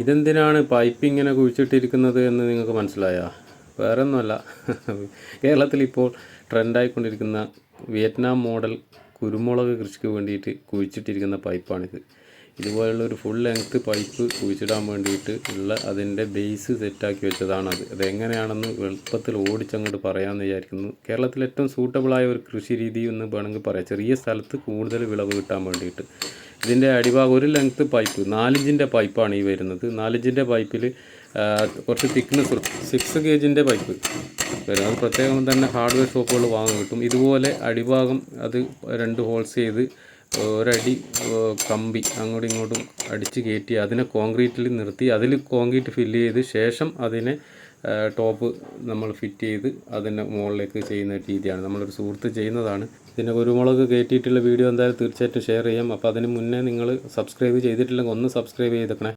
ഇതെന്തിനാണ് pipe ഇങ്ങനെ കുഴിച്ചിട്ടിരിക്കുന്നത് എന്ന് നിങ്ങൾക്ക് മനസ്സിലായോ? വേറെ ഒന്നുമല്ല കേരളത്തിൽ ഇപ്പോൾ ട്രെൻഡായിക്കൊണ്ടിരിക്കുന്ന വിയറ്റ്നാം മോഡൽ കുരുമുളക് കൃഷിക്ക് വേണ്ടിയിട്ട് കുഴിച്ചിട്ടിരിക്കുന്ന പൈപ്പാണിത്. ഇതുപോലുള്ള ഒരു ഫുൾ ലെങ്ത് പൈപ്പ് കുഴിച്ചിടാൻ വേണ്ടിയിട്ട് ഉള്ള അതിന്റെ ബേസ് സെറ്റാക്കി വെച്ചതാണ് അത് അതെങ്ങനെയാണെന്ന് എളുപ്പത്തിൽ ഓടിച്ചങ്ങോട്ട് പറയാമെന്ന് വിചാരിക്കുന്നു. കേരളത്തിൽ ഏറ്റവും സൂട്ടബിളായ ഒരു കൃഷി രീതി എന്ന് വേണമെങ്കിൽ പറയാം. ചെറിയ സ്ഥലത്ത് കൂടുതൽ വിളവ് കിട്ടാൻ വേണ്ടിയിട്ട്. ഇതിന്റെ അടിഭാഗം ഒരു ലെങ്ത്ത് പൈപ്പ് നാലിഞ്ചിന്റെ പൈപ്പാണ് ഈ വരുന്നത്. നാലിഞ്ചിന്റെ പൈപ്പിൽ കുറച്ച് തിക്നെസ് സിക്സ് ഗേജിന്റെ പൈപ്പ് വരും. അത് പ്രത്യേകം തന്നെ ഹാർഡ്വെയർ ഷോപ്പുകൾ വാങ്ങാൻ കിട്ടും. ഇതുപോലെ അടിഭാഗം അത് രണ്ട് ഹോൾസ് ചെയ്ത് ഒരടി കമ്പി അങ്ങോട്ടും ഇങ്ങോട്ടും അടിച്ച് കയറ്റി അതിനെ കോൺക്രീറ്റിൽ നിർത്തി അതിൽ കോൺക്രീറ്റ് ഫില്ല് ചെയ്ത് ശേഷം അതിനെ ടോപ്പ് നമ്മൾ ഫിറ്റ് ചെയ്ത് അതിന്റെ മുകളിലേക്ക് ചെയ്യുന്ന രീതിയാണ്. നമ്മളൊരു സുഹൃത്ത് ചെയ്യുന്നതാണ്. ഇതിന്റെ കുരുമുളക് കയറ്റിയിട്ടുള്ള വീഡിയോ എന്തായാലും തീർച്ചയായിട്ടും ഷെയർ ചെയ്യാം. അപ്പോൾ അതിന് മുന്നേ നിങ്ങൾ സബ്സ്ക്രൈബ് ചെയ്തിട്ടില്ലെങ്കിൽ ഒന്ന് സബ്സ്ക്രൈബ് ചെയ്തേക്കണേ.